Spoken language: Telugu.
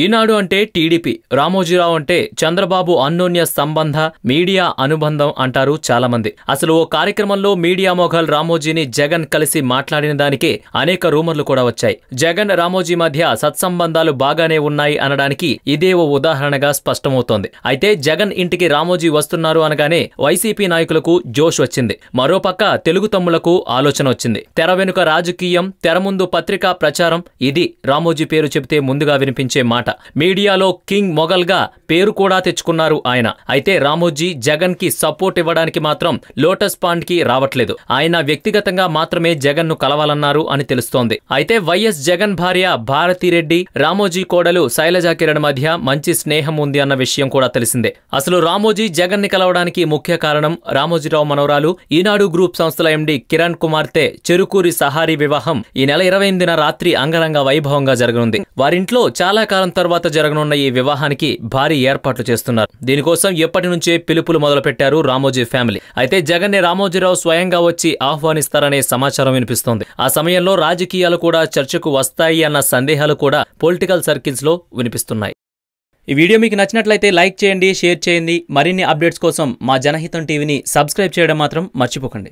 ఈనాడు అంటే టీడీపీ రామోజీరావు అంటే చంద్రబాబు అన్యోన్య సంబంధ మీడియా అనుబంధం అంటారు చాలామంది. అసలు ఓ కార్యక్రమంలో మీడియా మొఘల్ రామోజీని జగన్ కలిసి మాట్లాడిన దానికే అనేక రూమర్లు కూడా వచ్చాయి. జగన్ రామోజీ మధ్య సత్సంబంధాలు బాగానే ఉన్నాయి అనడానికి ఇదే ఓ ఉదాహరణగా స్పష్టమవుతోంది. అయితే జగన్ ఇంటికి రామోజీ వస్తున్నారు అనగానే వైసీపీ నాయకులకు జోష్ వచ్చింది. మరోపక్క తెలుగు తమ్ములకు ఆలోచన వచ్చింది. తెర వెనుక రాజకీయం తెర ముందు పత్రికా ప్రచారం ఇది రామోజీ పేరు చెబితే ముందుగా వినిపించే మాట. మీడియాలో కింగ్ మొఘల్గా పేరు కూడా తెచ్చుకున్నారు ఆయన. అయితే రామోజీ జగన్కి సపోర్ట్ ఇవ్వడానికి మాత్రం లోటస్ పాండ్కి రావట్లేదు. ఆయన వ్యక్తిగతంగా మాత్రమే జగన్ను కలవాలన్నారు అని తెలుస్తోంది. అయితే వైఎస్ జగన్ భార్య భారతిరెడ్డి రామోజీ కోడలు శైలజా కిరణ్ మధ్య మంచి స్నేహం ఉంది అన్న విషయం కూడా తెలిసిందే. అసలు రామోజీ జగన్ని కలవడానికి ముఖ్య కారణం రామోజీరావు మనవరాలు ఈనాడు గ్రూప్ సంస్థల ఎండి కిరణ్ కుమార్తె చెరుకూరి సహారీ వివాహం ఈ నెల ఇరవై ఎనిమిదిన రాత్రి అంగరంగ వైభవంగా జరగనుంది. వారింట్లో చాలా కాలం తర్వాత జరగనున్న ఈ వివాహానికి భారీ ఏర్పాట్లు చేస్తున్నారు. దీనికోసం ఎప్పటి నుంచే పిలుపులు మొదలుపెట్టారు రామోజీ ఫ్యామిలీ. అయితే జగన్ని రామోజీరావు స్వయంగా వచ్చి ఆహ్వానిస్తారనే సమాచారం వినిపిస్తోంది. ఆ సమయంలో రాజకీయాలు కూడా చర్చకు వస్తాయి అన్న సందేహాలు కూడా పొలిటికల్ సర్కిల్స్లో వినిపిస్తున్నాయి. ఈ వీడియో మీకు నచ్చినట్లయితే లైక్ చేయండి షేర్ చేయండి. మరిన్ని అప్డేట్స్ కోసం మా జనహితం టీవీని సబ్స్క్రైబ్ చేయడం మాత్రం మర్చిపోకండి.